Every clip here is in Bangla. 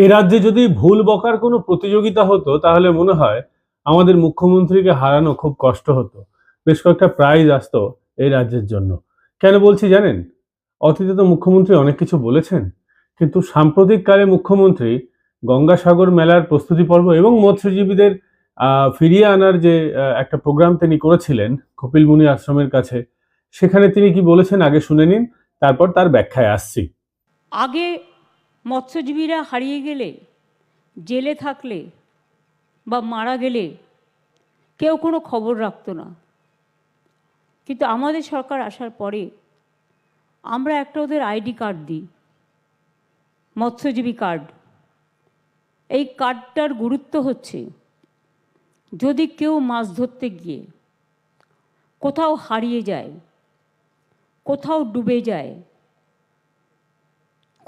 এই রাজ্যে যদি ভুল বকার কোনো প্রতিযোগিতা হতো, তাহলে মনে হয় আমাদের মুখ্যমন্ত্রীকে হারানো খুব কষ্ট হতো। বেশ কয়েকটা প্রাইজ আসতো এই রাজ্যের জন্য। কেন বলছি জানেন? অতীতে তো মুখ্যমন্ত্রী অনেক কিছু বলেছেন, কিন্তু সাম্প্রতিককালে মুখ্যমন্ত্রী গঙ্গাসাগর মেলার প্রস্তুতি পর্ব এবং মৎস্যজীবীদের ফিরিয়ে আনার যে একটা প্রোগ্রাম তিনি করেছিলেন কপিল মুনি আশ্রমের কাছে, সেখানে তিনি কি বলেছেন আগে শুনে নিন, তারপর তার ব্যাখ্যায় আসছি। আগে মৎস্যজীবীরা হারিয়ে গেলে, জেলে থাকলে বা মারা গেলে কেউ কোনো খবর রাখতো না। কিন্তু আমাদের সরকার আসার পরে আমরা একটা ওদের আইডি কার্ড দিই, মৎস্যজীবী কার্ড। এই কার্ডটার গুরুত্ব হচ্ছে, যদি কেউ মাছ ধরতে গিয়ে কোথাও হারিয়ে যায়, কোথাও ডুবে যায়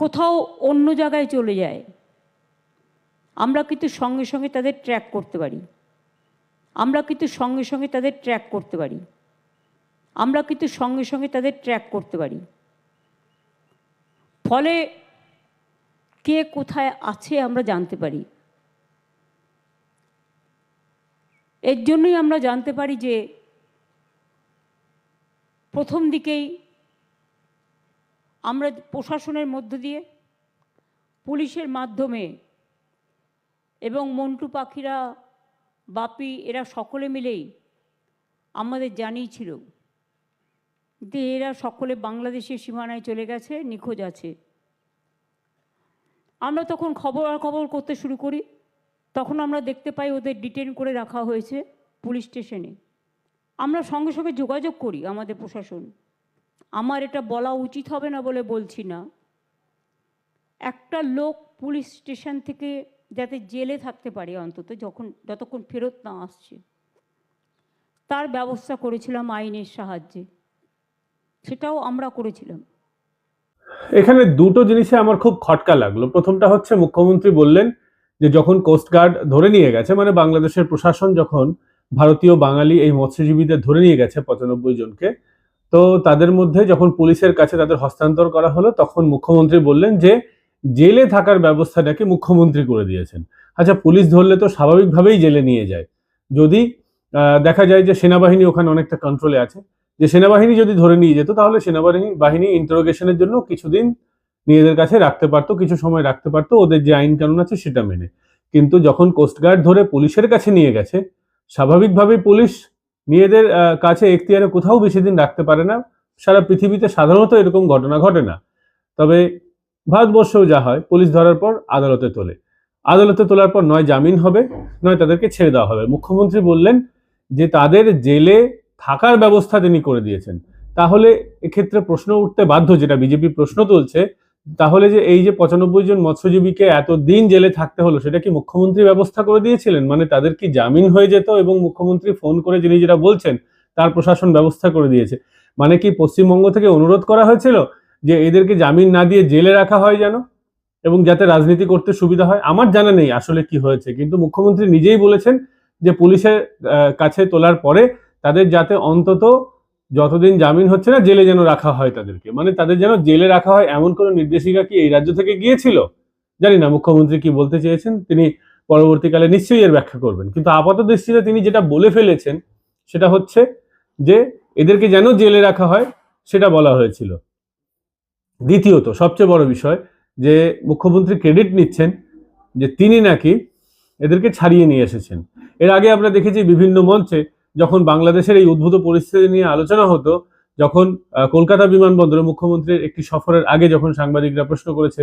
কোথাও অন্য জায়গায় চলে যায়। আমরা কিন্তু সঙ্গে সঙ্গে তাদের ট্র্যাক করতে পারি। আমরা কিন্তু সঙ্গে সঙ্গে তাদের ট্র্যাক করতে পারি। আমরা কিন্তু সঙ্গে সঙ্গে তাদের ট্র্যাক করতে পারি। ফলে কে কোথায় আছে আমরা জানতে পারি। এর জন্যই আমরা জানতে পারি যে প্রথম দিকেই আমরা প্রশাসনের মধ্য দিয়ে, পুলিশের মাধ্যমে এবং মন্টু পাখিরা, বাপি এরা সকলে মিলেই আমাদের জানিয়েছিল যে এরা সকলে বাংলাদেশের সীমানায় চলে গেছে, নিখোঁজ আছে। আমরা তখন খবর আর খবর করতে শুরু করি। তখন আমরা দেখতে পাই ওদের ডিটেন করে রাখা হয়েছে পুলিশ স্টেশনে। আমরা সঙ্গে সঙ্গে যোগাযোগ করি আমাদের প্রশাসন। আমার এটা বলা উচিত হবে না বলে বলছি না। একটা লোক পুলিশ স্টেশন থেকে যাতে জেলে থাকতে পারে অন্তত, যখন, যতক্ষণ ফেরত না আসছে, তার ব্যবস্থা করেছিলাম আইনের সাহায্যে। সেটাও আমরা করেছিলাম। এখানে দুটো জিনিসে আমার খুব খটকা লাগল। প্রথমটা হচ্ছে, মুখ্যমন্ত্রী বললেন যে যখন কোস্টগার্ড ধরে নিয়ে গেছে মানে বাংলাদেশের প্রশাসন যখন ভারতীয় বাঙালি এই মৎস্যজীবীদের ধরে নিয়ে গেছে পঁচানব্বই জনকে তো তাদের মধ্যে যখন পুলিশের কাছে তাদের হস্তান্তর করা হলো, তখন মুখ্যমন্ত্রী বললেন যে জেলে থাকার ব্যবস্থাটাকে মুখ্যমন্ত্রী করে দিয়েছেন। আচ্ছা পুলিশ ধরলে তো স্বাভাবিকভাবেই জেলে নিয়ে যায়। যদি দেখা যায় যে সেনাবাহিনী ওখানে অনেকটা কন্ট্রোলে আছে, যে সেনাবাহিনী যদি ধরে নিয়ে যেত, তাহলে সেনাবাহিনী, বাহিনী ইন্টারোগেশনের জন্য কিছুদিন নিজেদের কাছে রাখতে পারতো, কিছু সময় রাখতে পারতো, ওদের যে আইন কানুন আছে সেটা মেনে। কিন্তু যখন কোস্টগার্ড ধরে পুলিশের কাছে নিয়ে গেছে, স্বাভাবিকভাবেই পুলিশ নিজেদের কাছে এখতিয়ারে কোথাও বেশি দিন রাখতে পারে না। সারা পৃথিবীতে সাধারণত এরকম ঘটনা ঘটে না। তবে ভারতবর্ষেও যা হয়, পুলিশ ধরার পর আদালতে তোলে। আদালতে তোলার পর নয় জামিন হবে, নয় তাদেরকে ছেড়ে দেওয়া হবে। মুখ্যমন্ত্রী বললেন যে তাদের জেলে থাকার ব্যবস্থা তিনি করে দিয়েছেন। তাহলে এক্ষেত্রে প্রশ্ন উঠতে বাধ্য, যেটা বিজেপি প্রশ্ন তুলছে তাহলে যে এই যে পঁচানব্বই জন মৎস্যজীবীকে এতদিন জেলে থাকতে হলো, সেটা কি মুখ্যমন্ত্রী ব্যবস্থা করে দিয়েছিলেন? মানে তাদের কি জামিন হয়ে যেত এবং মুখ্যমন্ত্রী ফোন করে যিনি যেটা বলছেন, তার প্রশাসন ব্যবস্থা করে দিয়েছে? মানে কি পশ্চিমবঙ্গ থেকে অনুরোধ করা হয়েছিল যে এদেরকে জামিন না দিয়ে জেলে রাখা হয় যেন? এবং যাতে রাজনীতি করতে সুবিধা হয়? আমার জানা নেই আসলে কি হয়েছে, কিন্তু মুখ্যমন্ত্রী নিজেই বলেছেন যে পুলিশের কাছে তোলার পরে তাদের যাতে অন্তত যতদিন জামিন হচ্ছে না, জেলে যেন রাখা হয় তাদেরকে। মানে তাদের যেন জেলে রাখা হয় এমন কোনো নির্দেশিকা কি এই রাজ্য থেকে গিয়েছিল? জানি না, মুখ্যমন্ত্রী কি বলতে চেয়েছেন? তিনি পরবর্তীকালে নিশ্চয়ই এর ব্যাখ্যা করবেন। কিন্তু আপাত দৃষ্টিতে তিনি যেটা বলে ফেলেছেন, সেটা হচ্ছে যে এদেরকে যেন জেলে রাখা হয়, সেটা বলা হয়েছিল। দ্বিতীয়ত, সবচেয়ে বড় বিষয় যে মুখ্যমন্ত্রী ক্রেডিট নিচ্ছেন যে তিনি নাকি এদেরকে ছাড়িয়ে নিয়ে এসেছেন। এর আগে আমরা দেখেছি বিভিন্ন মঞ্চে যখন বাংলাদেশের এই উদ্ভূত পরিস্থিতি নিয়ে আলোচনা হতো, যখন কলকাতা বিমানবন্দরে মুখ্যমন্ত্রীর একটি সফরের আগে যখন সাংবাদিকরা প্রশ্ন করেছে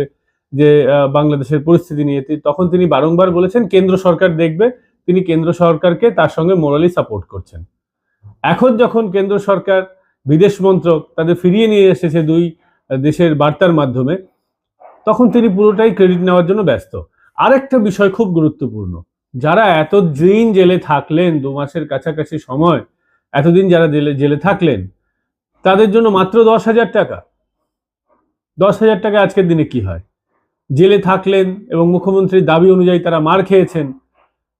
যে বাংলাদেশের পরিস্থিতি নিয়ে তখন তিনি বারংবার বলেছেন, কেন্দ্র সরকার দেখবে, তিনি কেন্দ্র সরকারকে তার সঙ্গে মোরালি সাপোর্ট করছেন। এখন যখন কেন্দ্র সরকার, বিদেশ মন্ত্রক তাদের ফিরিয়ে নিয়ে এসেছে দুই দেশের বার্তার মাধ্যমে, তখন তিনি পুরোটাই ক্রেডিট নেওয়ার জন্য ব্যস্ত। আরেকটা বিষয় খুব গুরুত্বপূর্ণ যারা এতদিন জেলে থাকলেন, দু মাসের কাছাকাছি সময়, এতদিন যারা জেলে জেলে থাকলেন, তাদের জন্য মাত্র দশ হাজার টাকা। দশ হাজার টাকা আজকের দিনে কি হয়? জেলে থাকলেন এবং মুখ্যমন্ত্রীর দাবি অনুযায়ী তারা মার খেয়েছেন।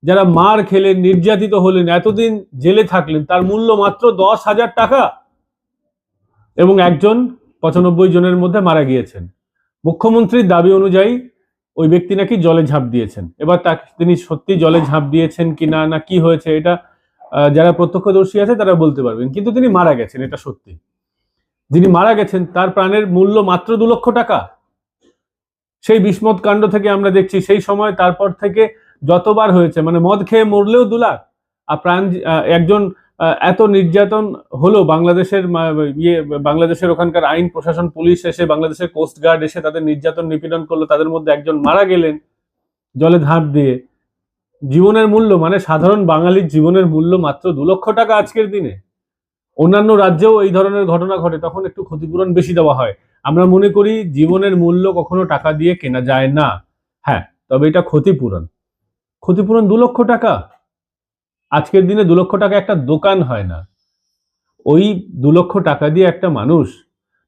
যারা মার খেলেন, নির্যাতিত হলেন, এতদিন জেলে থাকলেন, তার মূল্য মাত্র দশ হাজার টাকা। এবং একজন পঁচানব্বই জনের মধ্যে মারা গিয়েছেন। মুখ্যমন্ত্রীর দাবি অনুযায়ী ওই ব্যক্তি নাকি জলে ঝাঁপ দিয়েছেন। এবার তাকে তিনি সত্যি জলে ঝাঁপ দিয়েছেন কি না না কি হয়েছে, এটা যারা প্রত্যক্ষদর্শী আছে তারা বলতে পারবেন। কিন্তু তিনি মারা গেছেন, এটা সত্যি। যিনি মারা গেছেন, তার প্রাণের মূল্য মাত্র দু লক্ষ টাকা। সেই বিস্মত কাণ্ড থেকে আমরা দেখছি, সেই সময়, তারপর থেকে যতবার হয়েছে মানে মদ খেয়ে মরলেও দু লাখ। আর প্রাণ একজন এত নির্যাতন হলো বাংলাদেশের ইয়ে বাংলাদেশের ওখানকার আইন, প্রশাসন, পুলিশ এসে বাংলাদেশের কোস্ট গার্ড এসে তাদের নির্যাতন নিপীড়ন করল, তাদের মধ্যে একজন মারা গেলেন জলে ঝাঁপ দিয়ে। জীবনের মূল্য মানে সাধারণ বাঙালির জীবনের মূল্য মাত্র দু লক্ষ টাকা আজকের দিনে। অন্যান্য রাজ্যেও এই ধরনের ঘটনা ঘটে, তখন একটু ক্ষতিপূরণ বেশি দেওয়া হয়। আমরা মনে করি জীবনের মূল্য কখনো টাকা দিয়ে কেনা যায় না। হ্যাঁ তবে এটা ক্ষতিপূরণ। ক্ষতিপূরণ দু লক্ষ টাকা। আজকের দিনে দু লক্ষ টাকা একটা দোকান হয় না। ওই দু লক্ষ টাকা দিয়ে একটা মানুষ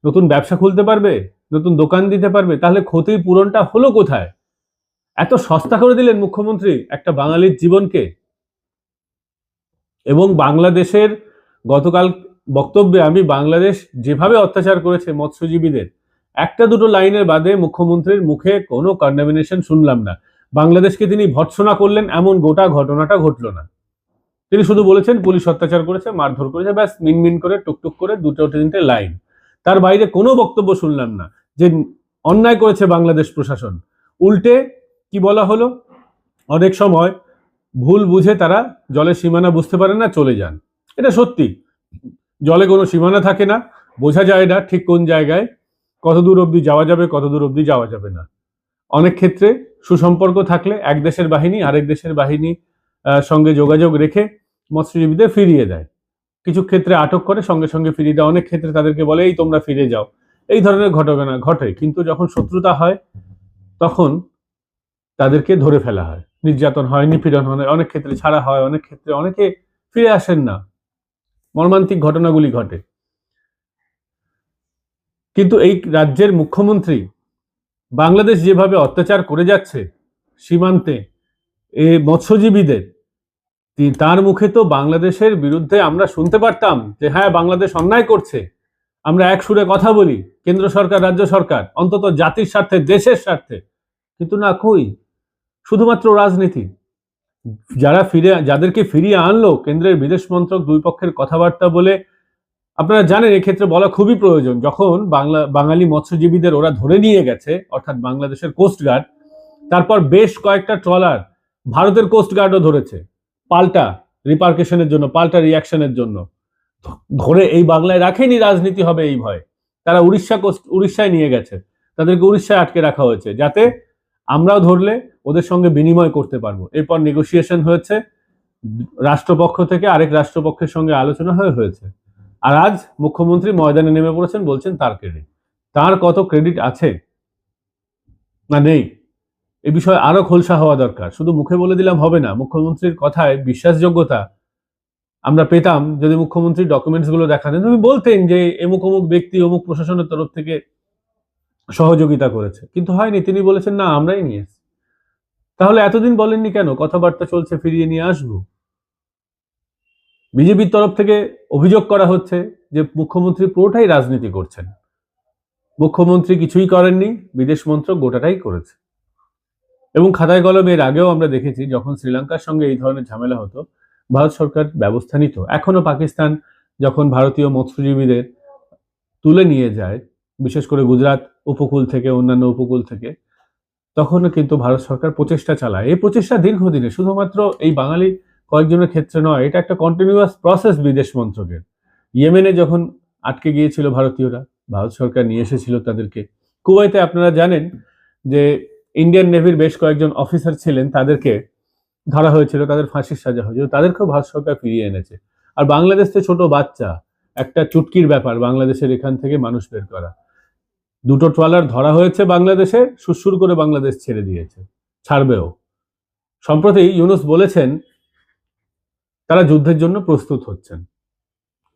নতুন ব্যবসা খুলতে পারবে, নতুন দোকান দিতে পারবে, তাহলে ক্ষতিপূরণটা হলো কোথায়? এত সস্তা করে দিলেন মুখ্যমন্ত্রী একটা বাঙালির জীবনকে। এবং বাংলাদেশের গতকাল বক্তব্যে আমি বাংলাদেশ যেভাবে অত্যাচার করেছে মৎস্যজীবীদের, একটা দুটো লাইনের বাদে মুখ্যমন্ত্রীর মুখে কোনো কন্ডামিনেশন শুনলাম না। বাংলাদেশকে তিনি ভৎসনা করলেন, এমন গোটা ঘটনাটা ঘটলো না। তিনি শুধু বলেছেন, পুলিশ অত্যাচার করেছে, মারধর করেছে। ব্যাস, মিনমিন করে, টুকটুক করে দুটো তিনটে লাইন। তার বাইরে কোনো বক্তব্য শুনলাম না যে অন্যায় করেছে বাংলাদেশ প্রশাসন। উল্টে কি বলা হলো? অনেক সময় ভুল বুঝে তারা জলের সীমানা বুঝতে পারে না, চলে যান। এটা সত্যি। জলে কোনো সীমানা থাকে না। বোঝা যায় না ঠিক কোন জায়গায়। কত দূর অবধি যাওয়া যাবে কত দূর অবধি যাওয়া যাবে না। অনেক ক্ষেত্রে সুসম্পর্ক থাকলে এক দেশের বাহিনী, আরেক দেশের বাহিনী সঙ্গে যোগাযোগ রেখে মৎস্যজীবীদের ফিরিয়ে দেয়। কিছু ক্ষেত্রে আটক করে, সঙ্গে সঙ্গে ফিরিয়ে দেয়। অনেক ক্ষেত্রে তাদেরকে বলে, এই তোমরা ফিরে যাও। এই ধরনের ঘটনা ঘটে। কিন্তু যখন শত্রুতা হয়, তখন তাদেরকে ধরে ফেলা হয়। নির্যাতন হয়, নিপীড়ন হয়, অনেক ক্ষেত্রে ছাড়া হয়, অনেক ক্ষেত্রে অনেকে ফিরে আসেন না। মর্মান্তিক ঘটনাগুলি ঘটে। কিন্তু এই রাজ্যের মুখ্যমন্ত্রী বাংলাদেশ যেভাবে অত্যাচার করে যাচ্ছে সীমান্তে, এ মৎস্যজীবীদের তার মুখে তো বাংলাদেশের বিরুদ্ধে আমরা শুনতে পারতাম যে হ্যাঁ বাংলাদেশ অন্যায় করছে। আমরা এক সুরে কথা বলি, কেন্দ্র সরকার, রাজ্য সরকার, অন্তত জাতির স্বার্থে, দেশের স্বার্থে। কিন্তু না, কই? শুধুমাত্র রাজনীতি। যারা ফিরে, যাদেরকে ফিরিয়ে আনলো কেন্দ্রের বিদেশ মন্ত্রক দুই পক্ষের কথাবার্তা বলে, আপনারা জানেন, এক্ষেত্রে বলা খুবই প্রয়োজন। যখন বাংলা, বাঙালি মৎস্যজীবীদের ওরা ধরে নিয়ে গেছে, অর্থাৎ বাংলাদেশের কোস্ট গার্ড তারপর বেশ কয়েকটা ট্রলার ভারতের কোস্ট গার্ডও ধরেছে। পাল্টা রিপার্কেশনের জন্য, পাল্টা রিয়াকশনের জন্য। ধরে এই বাংলায় রাখেনি রাজনীতি হবে এই ভয়। তারা উড়িষ্যা উড়িষ্যায় নিয়ে গেছে। তাদেরকে উড়িষ্যায় আটকে রাখা হয়েছে যাতে আমরাও ধরলে ওদের সঙ্গে বিনিময় করতে পারব। এরপর নেগোসিয়েশন হয়েছে। রাষ্ট্রপক্ষ থেকে আরেক রাষ্ট্রপক্ষের সঙ্গে আলোচনা হয়ে হয়েছে। আর আজ মুখ্যমন্ত্রী ময়দানে নেমে পড়েছেন, বলছেন তার ক্রেডিট তার কত ক্রেডিট আছে? না নেই। এ বিষয়ে আরও খোলসা হওয়া দরকার। শুধু মুখে বলে দিলাম হবে না, মুখ্যমন্ত্রীর কথায় বিশ্বাসযোগ্যতা আমরা পেতাম। যদি মুখ্যমন্ত্রী ডকুমেন্টসগুলো দেখাতেন তুমি বলতেন যে এমুক অমুক ব্যক্তি অমুক প্রশাসনের তরফ থেকে সহযোগিতা করেছে। কিন্তু হয়নি, তিনি বলেছেন, না, আমরাই নিয়ে এসেছি। তাহলে এতদিন বলেননি কেন? কথাবার্তা চলছে, ফিরিয়ে নিয়ে আসব? বিজেপির তরফ থেকে অভিযোগ করা হচ্ছে যে মুখ্যমন্ত্রী পুরোটাই রাজনীতি করছেন। মুখ্যমন্ত্রী কিছুই করেননি, বিদেশ মন্ত্রক গোটাটাই করেছে। এবং খাতায় কলমে এর আগেও আমরা দেখেছি যখন শ্রীলঙ্কার সঙ্গে এই ধরনের ঝামেলা হতো, ভারত সরকার ব্যবস্থা নিত। এখনও পাকিস্তান যখন ভারতীয় মৎস্যজীবীদের তুলে নিয়ে যায়, বিশেষ করে গুজরাট উপকূল থেকে, অন্যান্য উপকূল থেকে, তখনও কিন্তু ভারত সরকার প্রচেষ্টা চালায়। এই প্রচেষ্টা দীর্ঘদিনে, শুধুমাত্র এই বাঙালি কয়েকজনের ক্ষেত্রে নয়, এটা একটা কন্টিনিউয়াস প্রসেস বিদেশ মন্ত্রকের। ইয়েমেনে যখন আটকে গিয়েছিল ভারতীয়রা, ভারত সরকার নিয়ে এসেছিল তাদেরকে। কুয়েতে আপনারা জানেন যে ইন্ডিয়ান নেভির বেশ কয়েকজন অফিসার ছিলেন, তাদেরকে ধরা হয়েছিল, তাদের ফাঁসির সাজা হয়েছিল, তাদেরকেও ভারত সরকার ফিরিয়ে এনেছে। আর বাংলাদেশ তো ছোট বাচ্চা, একটা চুটকির ব্যাপার, বাংলাদেশের এখান থেকে মানুষ বের করা। দুটো ট্রলার ধরা হয়েছে বাংলাদেশে, সুরসুর করে বাংলাদেশ ছেড়ে দিয়েছে, ছাড়বেও। সম্প্রতি ইউনুস বলেছেন, তারা যুদ্ধের জন্য প্রস্তুত হচ্ছেন।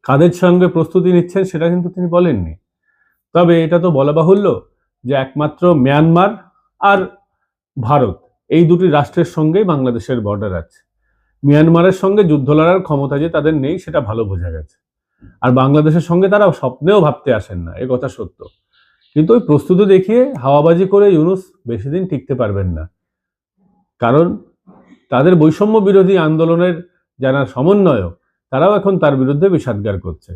কাদের সঙ্গে প্রস্তুতি নিচ্ছেন সেটা কিন্তু তিনি বলেননি। তবে এটা তো বলা বাহুল্য যে একমাত্র মিয়ানমার আর ভারত, এই দুটি রাষ্ট্রের সঙ্গেই বাংলাদেশের বর্ডার আছে। মিয়ানমারের সঙ্গে যুদ্ধ লড়ার ক্ষমতা যে তাদের নেই, সেটা ভালো বোঝা গেছে। আর বাংলাদেশের সঙ্গে তারা স্বপ্নেও ভাবতে আসেন না, এ কথা সত্য। কিন্তু ওই প্রস্তুতি দেখিয়ে হাওয়াবাজি করে ইউনুস বেশি দিন টিকতে পারবেন না। কারণ তাদের বৈষম্য বিরোধী আন্দোলনের যারা সমন্বয়ক, তারাও এখন তার বিরুদ্ধে বিষাদগার করছে।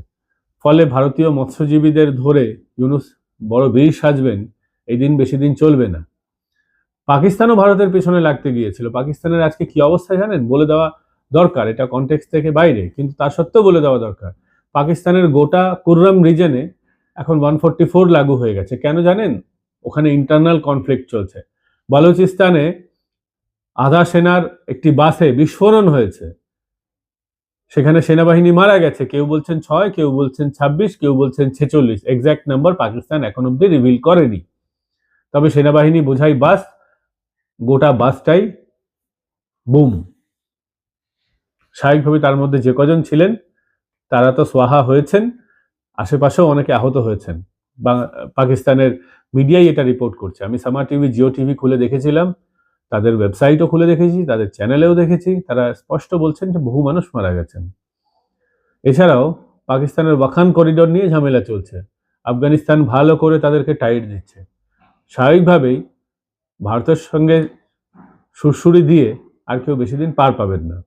ফলে ভারতীয় মৎস্যজীবীদের ধরে ইউনুস বড় বীর সাজবেন, এই দিন বেশি দিন চলবে না। পাকিস্তানও ভারতের পেছনে লাগতে গিয়েছিল। পাকিস্তানের আজকে কি অবস্থা জানেন? বলে দেওয়া দরকার। এটা কনটেক্স থেকে বাইরে, কিন্তু তা সত্ত্বেও বলে দেওয়া দরকার। পাকিস্তানের গোটা কুররাম রিজনে এখন ওয়ান ফোরটি ফোর লাগু হয়ে গেছে। কেন জানেন? ওখানে ইন্টারনাল কনফ্লিক্ট চলছে। বালুচিস্তানে আধা সেনার একটি বাসে বিস্ফোরণ হয়েছে। সেখানে সেনাবাহিনী মারা গেছে। কেউ বলছেন ছয়, কেউ বলছেন ছাব্বিশ, কেউ বলছেন ছেচল্লিশ। এক্স্যাক্ট নাম্বার পাকিস্তান এখন অব্দি রিভিল করেনি। তবে সেনাবাহিনী বোঝাই বাস গোটা বাসটাই, বুম। স্বাভাবিকভাবে তার মধ্যে যে কজন ছিলেন, তারা তো সোয়াহা হয়েছেন, আশেপাশেও অনেকে আহত হয়েছেন। পাকিস্তানের মিডিয়াই এটা রিপোর্ট করছে। আমি সামা টিভি, জিও টিভি খুলে দেখেছিলাম, তাদের ওয়েবসাইটও খুলে দেখেছি, তাদের চ্যানেলেও দেখেছি, তারা স্পষ্ট বলছেন যে বহু মানুষ মারা গেছেন। এছাড়াও পাকিস্তানের ওয়াখান করিডোর নিয়ে ঝামেলা চলছে। আফগানিস্তান ভালো করে তাদেরকে টাইট দিচ্ছে। স্বাভাবিকভাবেই ভারতের সঙ্গে সুরসুরি দিয়ে আর কেউ বেশি দিন পার পাবেন না।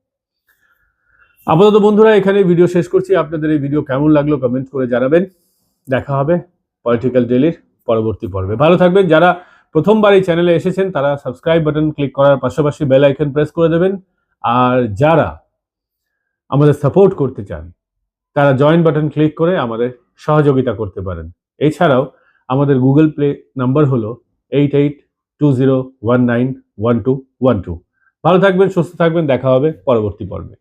আপাতত বন্ধুরা, এখানে ভিডিও শেষ করছি। আপনাদের এই ভিডিও কেমন লাগল কমেন্ট করে জানাবেন। দেখা হবে পলিটিক্যাল ডেলির পরবর্তী পর্বে। ভালো থাকবেন। যারা প্রথমবার এই চ্যানেলে এসেছেন, তারা সাবস্ক্রাইব বাটন ক্লিক করার পাশাপাশি বেল আইকন প্রেস করে দেবেন। আর যারা আমাদের সাপোর্ট করতে চান, তারা জয়েন বাটন ক্লিক করে আমাদের সহযোগিতা করতে পারেন। এছাড়াও আমাদের গুগল প্লে নাম্বার হলো eight eight two zero one nine one two one two ভালো থাকবেন, সুস্থ থাকবেন, দেখা হবে পরবর্তী পর্বে।